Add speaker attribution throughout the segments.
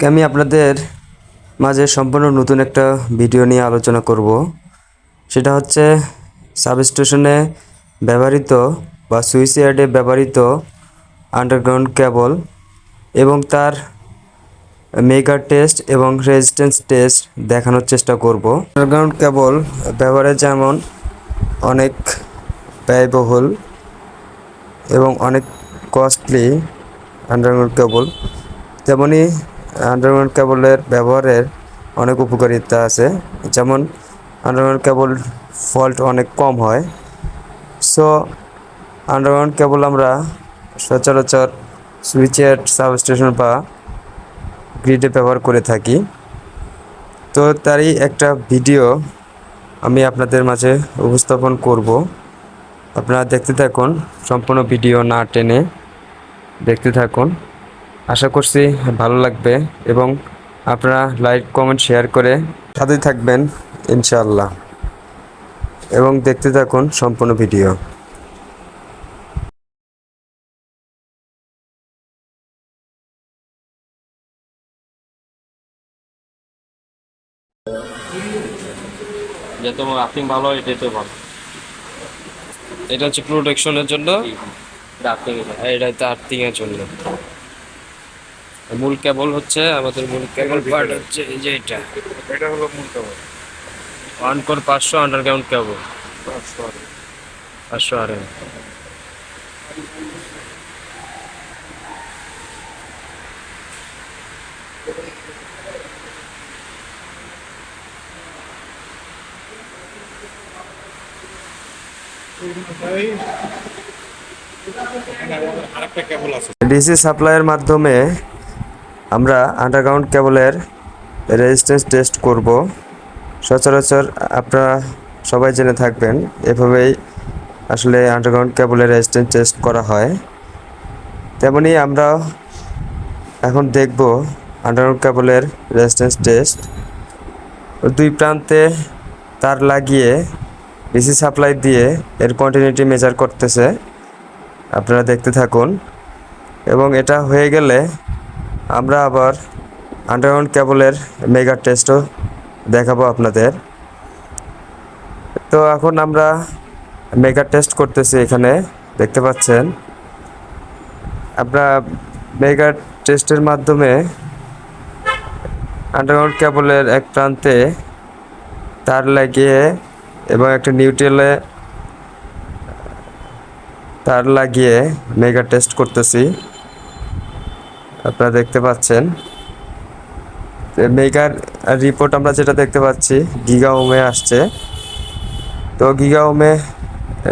Speaker 1: আজকে আমি আপনাদের মাঝে সম্পূর্ণ নতুন একটা ভিডিও নিয়ে আলোচনা করব। সেটা হচ্ছে সাবস্টেশনে ব্যবহৃত বা সুইসাইডে ব্যবহৃত আন্ডারগ্রাউন্ড কেবল এবং তার মেগা টেস্ট এবং রেজিস্ট্যান্স টেস্ট দেখানোর চেষ্টা করব। আন্ডারগ্রাউন্ড কেবল ব্যবহারে যেমন অনেক ব্যয়বহুল এবং অনেক কস্টলি আন্ডারগ্রাউন্ড কেবল, তেমনি আন্ডারগ্রাউন্ড কেবলের ব্যবহারের অনেক উপকারিতা আছে। যেমন আন্ডারগ্রাউন্ড কেবল ফল্ট অনেক কম হয়। সো আন্ডারগ্রাউন্ড কেবল আমরা সচরাচর সুইচের সাবস্টেশন বা গ্রিডে ব্যবহার করে থাকি। তো তারই একটা ভিডিও আমি আপনাদের মাঝে উপস্থাপন করব। আপনারা দেখতে থাকুন, সম্পূর্ণ ভিডিও না টেনে দেখতে থাকুন। আশা করছি ভালো লাগবে এবং আপনারা লাইক কমেন্ট শেয়ার করে সাথেই থাকবেন ইনশাআল্লাহ। এবং দেখতে থাকুন সম্পূর্ণ ভিডিও।
Speaker 2: যে তোমার আর্থিং ভালো হয় এটাই তো ভালো।
Speaker 1: এটা হচ্ছে প্রোটেকশনের জন্য? আর এটা হচ্ছে আর্থিং এর জন্য। মূল কেবল হচ্ছে আমাদের মূল কেবল পার্ট হচ্ছে এই যে এটা।
Speaker 2: এটা হলো মূল কেবল।
Speaker 1: ওয়ান কোর পাঁচশো আন্ডারগ্রাউন্ড কেবল। পাঁচশো আর। এম
Speaker 2: আরেকটা কেবল আছে।
Speaker 1: ডিসি সাপ্লাইয়ের মাধ্যমে আমরা আন্ডারগ্রাউন্ড কেবলের রেজিস্ট্যান্স টেস্ট করব। সচরাচর আপনারা সবাই জেনে থাকবেন, এভাবেই আসলে আন্ডারগ্রাউন্ড কেবলের রেজিস্ট্যান্স টেস্ট করা হয়। তেমনি আমরা এখন দেখব আন্ডারগ্রাউন্ড কেবলের রেজিস্ট্যান্স টেস্ট দুই প্রান্তে তার লাগিয়ে ডিসি সাপ্লাই দিয়ে এর কন্টিনিউটি মেজার করতেছে। আপনারা দেখতে থাকুন। এবং এটা হয়ে গেলে আমরা আবার আন্ডারগ্রাউন্ড কেবলের মেগা টেস্টও দেখাবো আপনাদের। তো এখন আমরা মেগা টেস্ট করতেছি এখানে, দেখতে পাচ্ছেন। আমরা মেগা টেস্টের মাধ্যমে আন্ডারগ্রাউন্ড কেবলের এক প্রান্তে তার লাগিয়ে এবং একটা নিউট্রেলে তার লাগিয়ে মেগা টেস্ট করতেছি। আপনারা দেখতে পাচ্ছেন। মেগার রিপোর্ট আমরা যেটা দেখতে পাচ্ছি গিগা ওমে আসছে। তো গিগা ওমে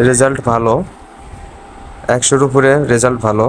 Speaker 1: রেজাল্ট ভালো। একশোর উপরে রেজাল্ট ভালো।